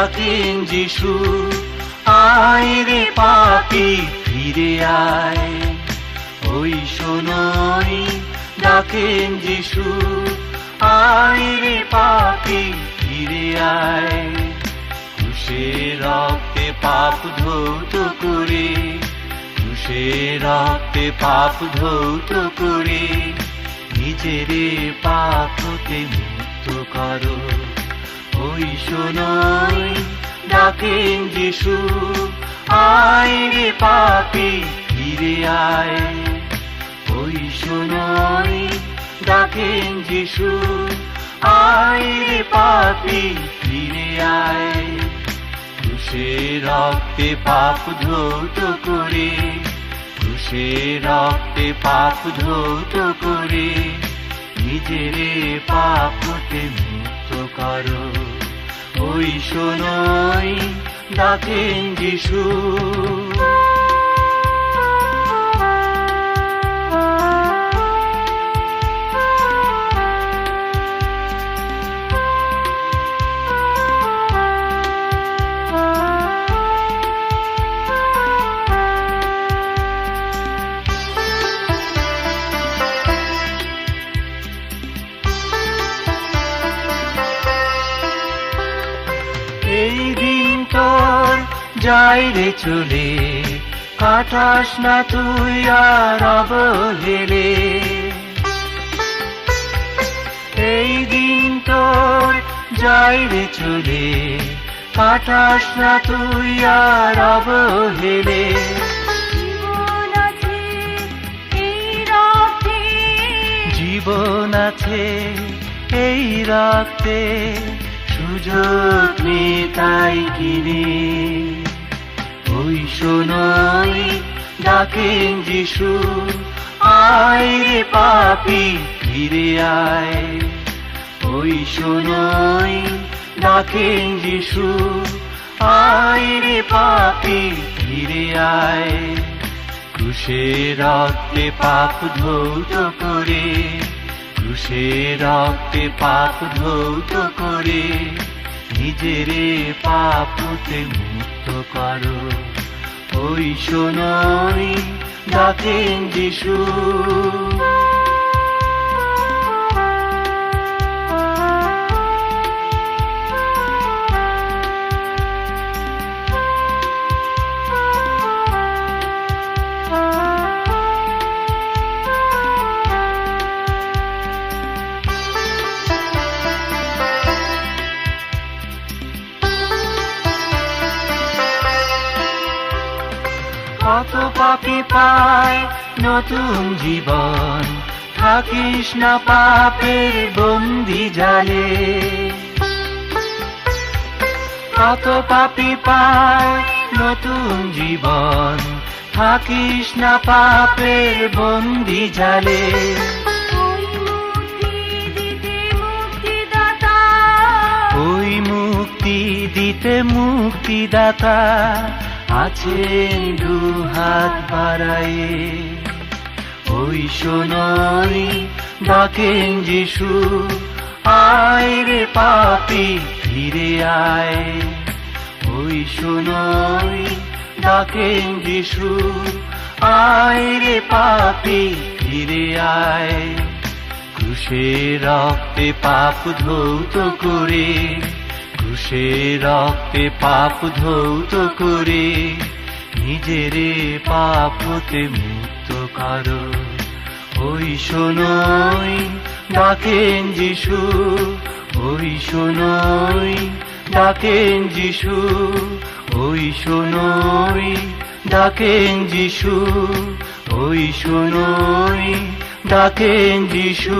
ডাকেন যিশু, আয় রে পাপি, ফিরে আয়। ওই শোনই ডাকেন যিশু, আয় রে পাপি, ফিরে আয়। কুশে রক্তে পাপ ধৌত করে কুশে রক্তে পাপ ধৌত করে নিজেরে পাপ হতে মুক্ত করো। ওই ডাকেন যিশু আয় রে পাপি ফিরে আয়। ওই শোনই ডাকেন যিশু আয় রে পাপি ফিরে আয়। ক্রুশে রক্তে পাপ ধৌত করে ক্রুশে রক্তে পাপ ধৌত করে, নিজেরে পাপ হতে মুক্ত করো। ওই শোনাই ডাকেন যিশু যাই রে চলে কাটাস না তুই আর অবহেলে। এই দিন তোর যাই রে চলে কাটাস না তুই আর অবহেলে। জীবন আছে এই আছে সুযোগ নেই তাই কিনে। ওই শোনই ডাকেন যিশু আয় রে পাপি, ফিরে আয়। ওই শোনই ডাকেন যিশু আয় রে পাপি, ফিরে আয়। ক্রুশে রক্তে পাপ ধৌত করে ক্রুশে রক্তে পাপ ধৌত করে, নিজেরে পাপ হতে মুক্ত করো। ওই সোনাই ডাকেন যিশু। কত পাপি পায়? নতুন জীবন থাকিস না পাপের বন্দি জালে। কত পাপি পায়? নতুন জীবন থাকিস না পাপের বন্দি জালে। ওই মুক্তি দিতে মুক্তিদাতা। আছেন দু হাত বাড়ায়ে ওই শোনই ডাকেন যিশু, আয় রে পাপি, ফিরে আয়। ওই শোনই ডাকেন যিশু, আয় রে পাপি, ফিরে আয়। ক্রুশে রক্তে পাপ ধৌত করে ক্রুশে রক্তে পাপ ধৌত করে, নিজেরে পাপ হতে মুক্ত করো। ওই শোনই ডাকেন যিশু, ওই শোনই ডাকেন যিশু, ওই শোনই ডাকেন যিশু, ওই শোনই ডাকেন যিশু।